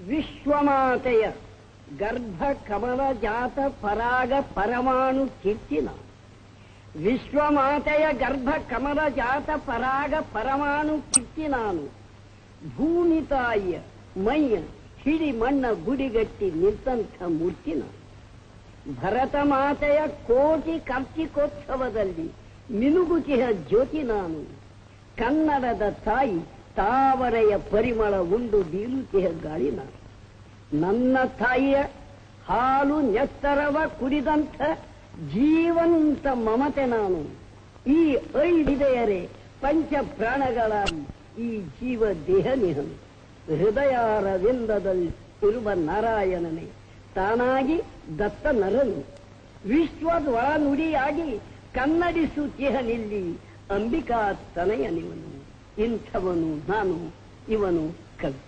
ವಿಶ್ವಮಾತೆಯ ಗರ್ಭ ಕಮಲ ಜಾತ ಪರಾಗ ಪರಮಾಣು ಕೀರ್ತಿ ವಿಶ್ವಮಾತಯ ವಿಶ್ವಮಾತೆಯ ಗರ್ಭ ಕಮಲ ಜಾತ ಪರಾಗ ಪರಮಾಣು ಕೀರ್ತಿ ನಾನು ಭೂಮಿ ತಾಯಿಯ ಮೈಯ ಹಿಡಿ ಮಣ್ಣ ಗುಡಿಗಟ್ಟಿ ನಿಂತಂಥ ಮೂರ್ತಿ ನಾನು ಭರತ ಮಾತೆಯ ಕೋಟಿ ಕಾರ್ತಿಕೋತ್ಸವದಲ್ಲಿ ಮಿನುಗುತಿಹ ಜ್ಯೋತಿ ನಾನು ಕನ್ನಡದ ತಾಯಿ ತಾವರೆಯ ಪರಿಮಳ ಉಂಡು ಗಾಳಿ ನಾನು ನನ್ನ ತಾಯಿಯ ಹಾಲು ನೆತ್ತರವ ಕುಡಿದಂಥ ಜೀವಂತ ಮಮತೆ ನಾನು. ಈ ಐದಿದೆಯರೆ ಪಂಚ ಪ್ರಾಣಗಳ ಈ ಜೀವ ದೇಹ ನಿಹನು ಹೃದಯಾರವಿಂದದಲ್ಲಿ ಇರುವ ನಾರಾಯಣನೇ, ತಾನಾಗಿ ದತ್ತ ನರನು. ವಿಶ್ವದ ಒಳನುಡಿಯಾಗಿ ಕನ್ನಡಿಸುತ್ತಿಹನಿಲ್ಲಿ ಅಂಬಿಕಾ ತನಯನಿವನು ಇಂಥವನು ನಾನು ಇವನು ಕವಿ.